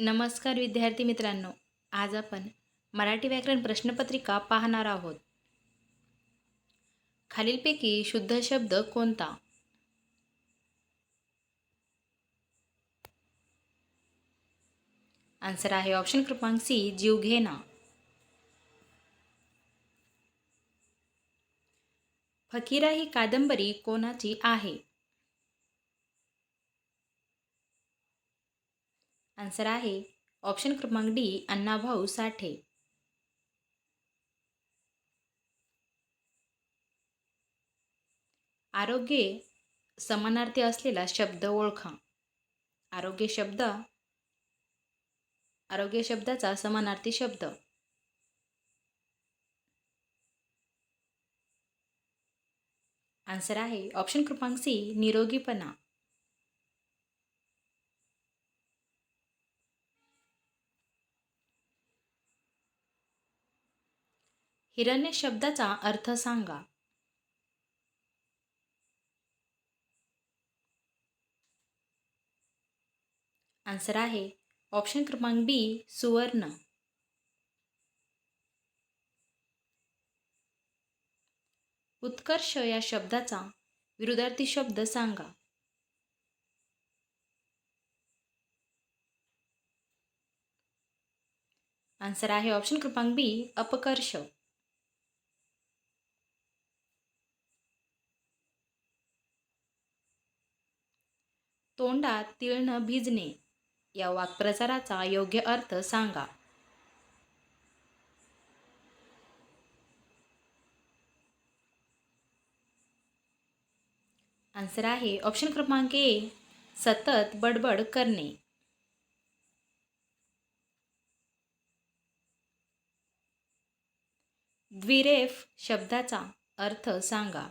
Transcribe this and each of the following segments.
नमस्कार विद्यार्थी मित्रांनो आज आपण मराठी व्याकरण प्रश्नपत्रिका पाहणार आहोत. खालीलपैकी शुद्ध शब्द कोणता? आन्सर आहे ऑप्शन क्रमांक सी जीव घेणा. फकीरा ही कादंबरी कोणाची आहे? आन्सर आहे ऑप्शन क्रमांक डी अण्णाभाऊ साठे. आरोग्य समानार्थी असलेला शब्द ओळखा. आरोग्य शब्द आरोग्य शब्दाचा समानार्थी शब्द. आन्सर आहे ऑप्शन क्रमांक सी निरोगीपणा. हिरण्य शब्दाचा अर्थ सांगा. आन्सर आहे ऑप्शन क्रमांक बी सुवर्ण. उत्कर्ष या शब्दाचा विरुद्धार्थी शब्द सांगा. आन्सर आहे ऑप्शन क्रमांक बी अपकर्ष. तोंडात तीळ न भिजणे या वाक्प्रचाराचा योग्य अर्थ सांगा. आन्सर आहे ऑप्शन क्रमांक ए सतत बडबड करणे. द्विरेफ शब्दाचा अर्थ सांगा.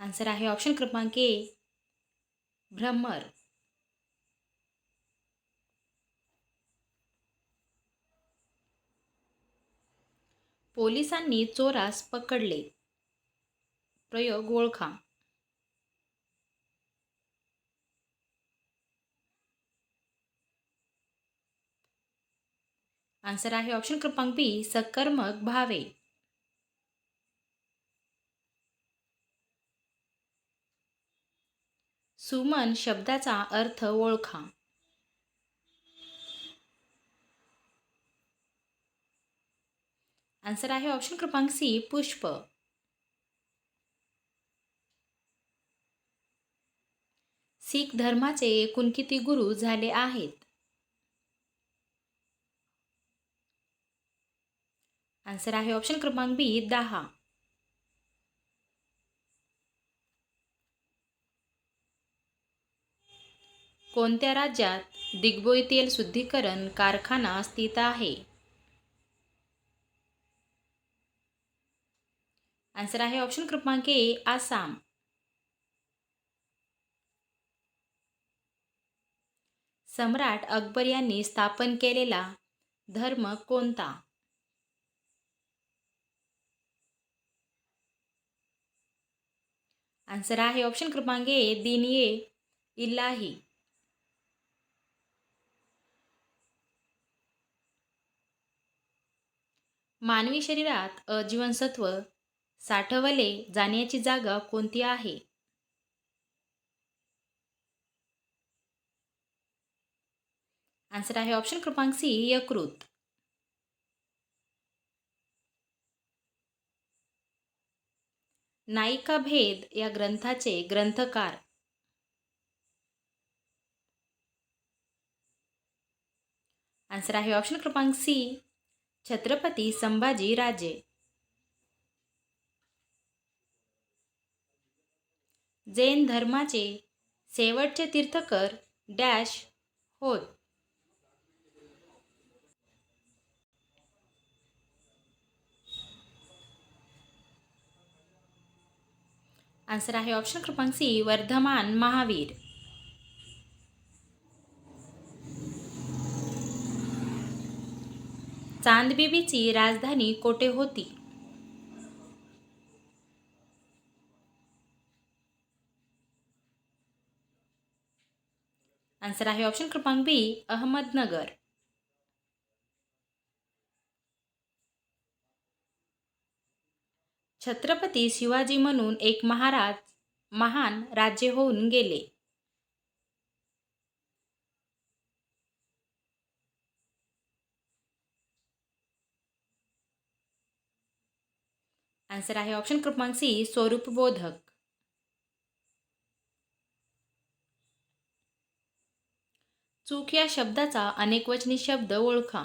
आन्सर आहे ऑप्शन क्रमांक ए भ्रमर. पोलिसांनी चोरास पकडले. प्रयोग ओळखा. आन्सर आहे ऑप्शन क्रमांक बी सकर्मक भावे. सुमन शब्दाचा अर्थ ओळखा. आन्सर आहे ऑप्शन क्रमांक सी पुष्प. शीख धर्माचे एकूण किती गुरु झाले आहेत? आन्सर आहे ऑप्शन क्रमांक बी दहा. कोणत्या राज्यात दिग्बोई तेल शुद्धीकरण कारखाना स्थित आहे? आन्सर आहे ऑप्शन क्रमांक ए आसाम. सम्राट अकबर यांनी स्थापन केलेला धर्म कोणता? आन्सर आहे ऑप्शन क्रमांक ए दिन इलाही. मानवी शरीरात अजीवनसत्व साठवले जाण्याची जागा कोणती आहे? आन्सर आहे ऑप्शन क्रमांक सी यकृत. नायिका भेद या ग्रंथाचे ग्रंथकार. आन्सर आहे ऑप्शन क्रमांक सी छत्रपती संभाजी राजे. जैन धर्माचे शेवटचे तीर्थकर डॅश होत. आन्सर आहे ऑप्शन क्रमांक सी वर्धमान महावीर. चांदबिबीची राजधानी कोठे होती? आन्सर आहे ऑप्शन क्रमांक बी अहमदनगर. छत्रपती शिवाजी म्हणून एक महाराज महान राज्य होऊन गेले. आन्सर आहे ऑप्शन क्रमांक सी स्वरूपबोधक चूक या शब्दाचा अनेकवचनी शब्द ओळखा.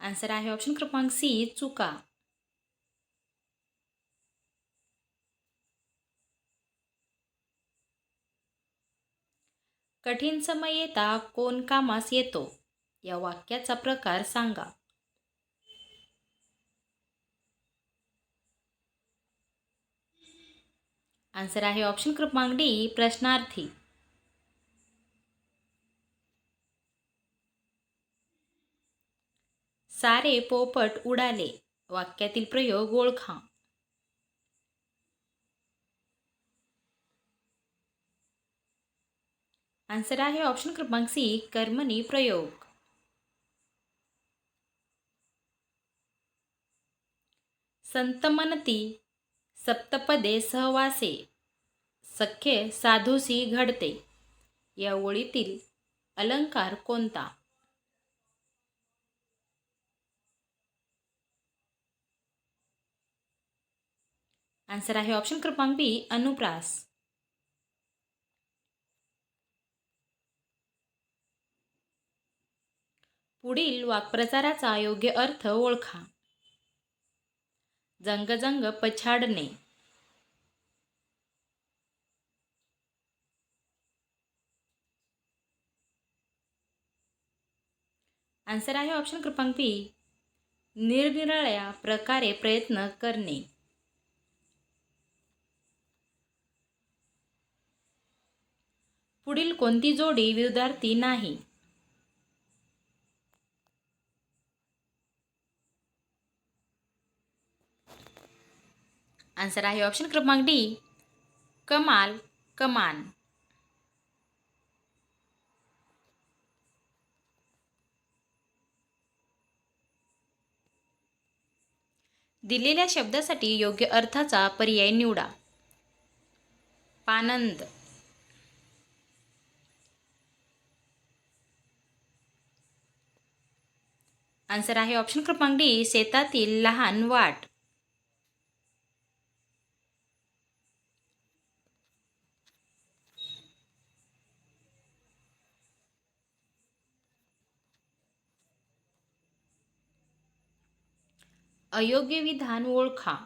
आन्सर आहे ऑप्शन क्रमांक सी चुका. कठीण समय येता कोण कामास येतो? या वाक्याचा प्रकार सांगा. आन्सर आहे ऑप्शन क्रमांक डी प्रश्नार्थी. सारे पोपट उडाले. वाक्यातील प्रयोग ओळखा. आन्सर आहे ऑप्शन क्रमांक सी कर्मणी प्रयोग. संत सप्तपदे सहवासे सख्य साधूसी घडते. या ओळीतील अलंकार कोणता? आन्सर आहे ऑप्शन क्रमांक बी अनुप्रास. पुढील वाक्प्रचाराचा योग्य अर्थ ओळखा. जंगजंग पछाडणे. आन्सर आहे ऑप्शन क्रमांक बी. निरनिराळ्या प्रकारे प्रयत्न करणे. पुढील कोणती जोडी विद्यार्थी नाही? आन्सर आहे ऑप्शन क्रमांक डी कमाल कमान. दिलेल्या शब्दासाठी योग्य अर्थाचा पर्याय निवडा. पानंद. आन्सर आहे ऑप्शन क्रमांक डी शेतातील लहान वाट. अयोग्य विधान ओळखा.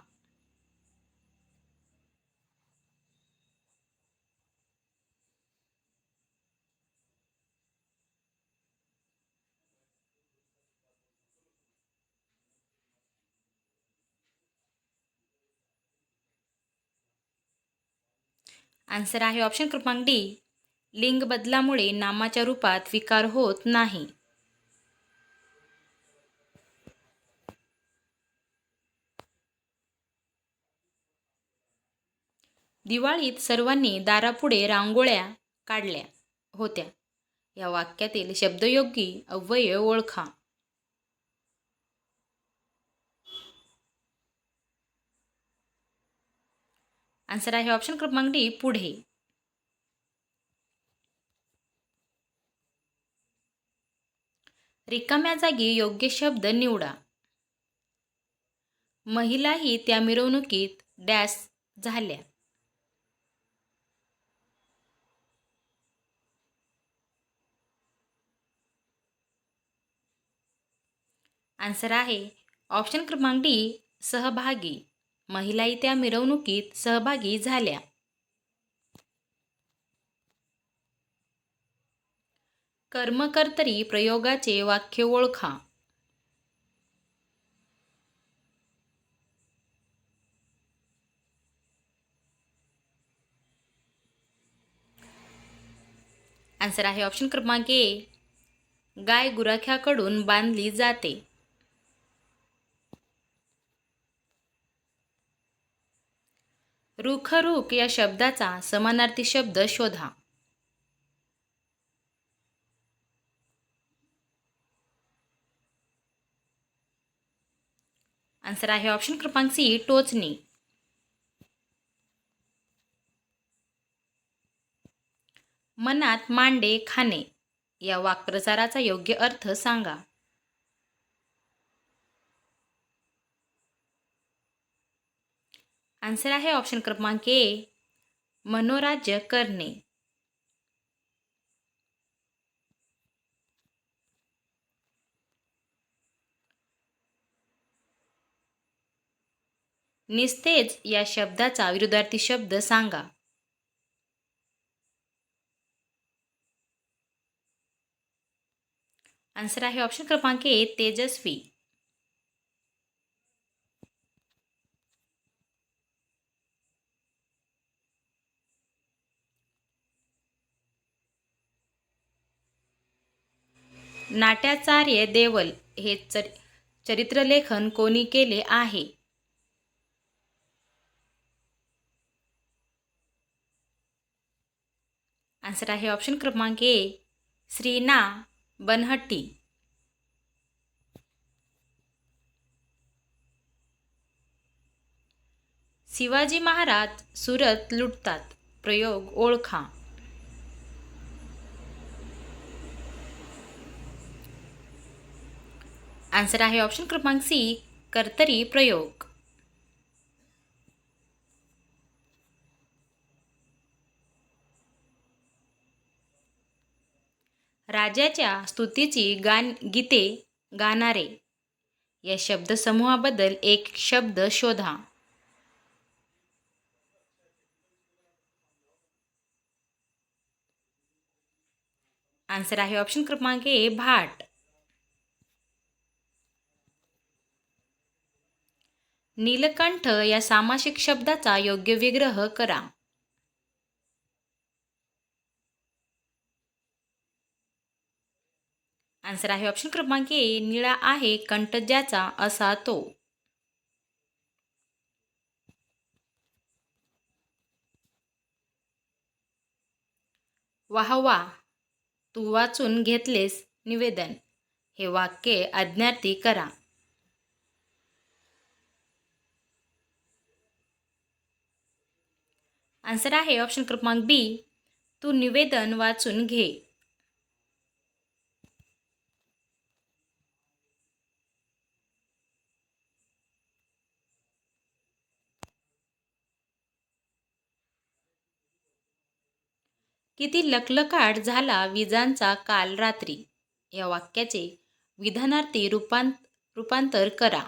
आन्सर आहे ऑप्शन क्रमांक डी लिंग बदलामुळे नामाच्या रूपात विकार होत नाही. दिवाळीत सर्वांनी दारापुढे रांगोळ्या काढल्या होत्या. या वाक्यातील शब्दयोगी अव्यय ओळखा. आन्सर आहे ऑप्शन क्रमांक डी पुढे. रिकाम्या जागी योग्य शब्द निवडा. महिलाही त्या मिरवणुकीत डॅश झाल्या. आन्सर आहे. ऑप्शन क्रमांक डी सहभागी. महिलाही त्या मिरवणुकीत सहभागी झाल्या. कर्मकर्तरी प्रयोगाचे वाक्य ओळखा. आन्सर आहे ऑप्शन क्रमांक ए. गाय गुराख्याकडून बांधली जाते. रुखरुख या शब्दाचा समानार्थी शब्द शोधा. आन्सर आहे ऑप्शन क्रमांक सी टोचणी. मनात मांडे खाणे या वाक्प्रचाराचा योग्य अर्थ सांगा. आन्सर आहे ऑप्शन क्रमांक ए मनोराज्य करणे. निस्तेज या शब्दाचा विरुद्धार्थी शब्द सांगा. आन्सर आहे ऑप्शन क्रमांक ए तेजस्वी. नाट्याचार्य देवल हे चर चरित्रलेखन कोणी केले आहे? आन्सर आहे ऑप्शन क्रमांक ए श्रीना बनहट्टी. शिवाजी महाराज सुरत लुटतात. प्रयोग ओळखा. आन्सर आहे ऑप्शन क्रमांक सी कर्तरी प्रयोग. राजाच्या स्तुतीची गान गीते गाणारे. या शब्दसमूहाबद्दल एक शब्द शोधा. आन्सर आहे ऑप्शन क्रमांक ए भाट. नीलकंठ या सामासिक शब्दाचा योग्य विग्रह करा. आन्सर आहे ऑप्शन क्रमांक ए. निळा आहे कंठ ज्याचा असा तो. वाह वा तू वाचून घेतलेस निवेदन. हे वाक्य अज्ञार्थी करा. आन्सर आहे ऑप्शन क्रमांक बी. तू निवेदन वाचून घे. किती लकलकाट झाला विजांचा काल रात्री? या वाक्याचे विधानार्थी रूपांत रूपांतर करा.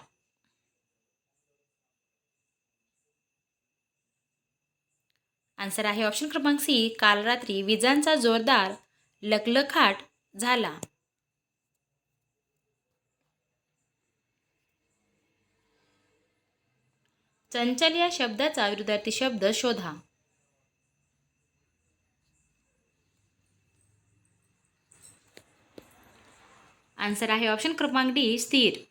आन्सर आहे ऑप्शन क्रमांक सी काल रात्री विजांचा जोरदार लखलखाट झाला. चंचल या शब्दाचा विरुद्धार्थी शब्द शोधा. आन्सर आहे ऑप्शन क्रमांक डी स्थिर.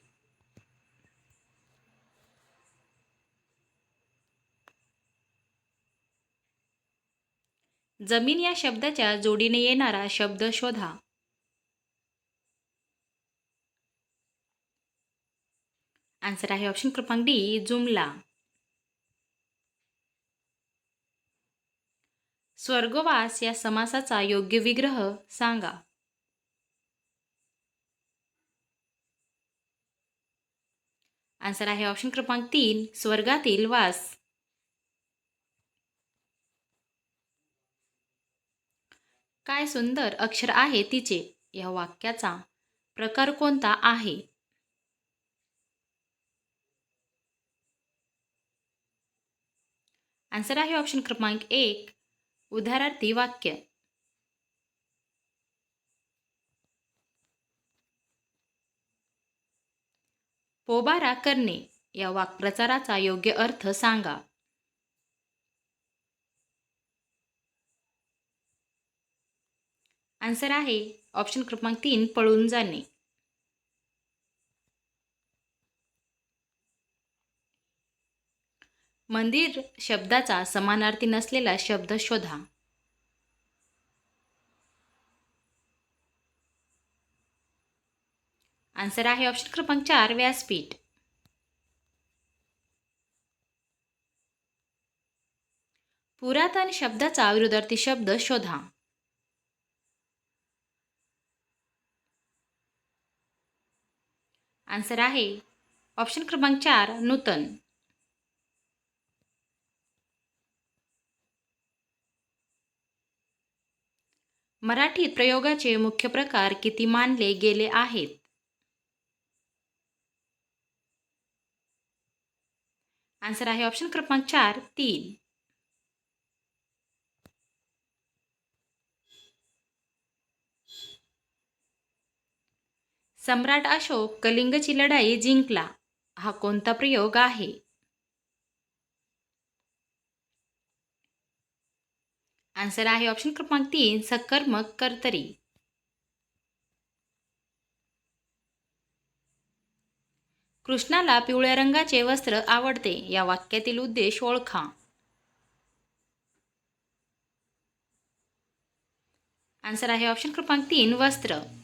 जमीन या शब्दाच्या जोडीने येणारा शब्द शोधा. आन्सर आहे ऑप्शन क्रमांक डी जुमला. स्वर्गवास या समासाचा योग्य विग्रह सांगा. आन्सर आहे ऑप्शन क्रमांक तीन स्वर्गातील वास. काय सुंदर अक्षर आहे तिचे? या वाक्याचा प्रकार कोणता आहे? आन्सर आहे ऑप्शन क्रमांक एक उदाहरणार्थी वाक्य. पोबारा करणे. या वाक्प्रचाराचा योग्य अर्थ सांगा. आन्सर आहे ऑप्शन क्रमांक तीन पळून जाणे. मंदिर शब्दाचा समानार्थी नसलेला शब्द शोधा. आन्सर आहे ऑप्शन क्रमांक चार व्यासपीठ. पुरातन शब्दाचा विरोधार्थी शब्द शोधा. आन्सर आहे. ऑप्शन क्रमांक चार नूतन. मराठीत प्रयोगाचे मुख्य प्रकार किती मानले गेले आहेत? आन्सर आहे ऑप्शन क्रमांक चार तीन. सम्राट अशोक कलिंगची लढाई जिंकला. हा कोणता प्रयोग आहे? आन्सर आहे ऑप्शन क्रमांक तीन सकर्मक कर्तरी. कृष्णाला पिवळ्या रंगाचे वस्त्र आवडते. या वाक्यातील उद्देश ओळखा. आन्सर आहे ऑप्शन क्रमांक तीन वस्त्र.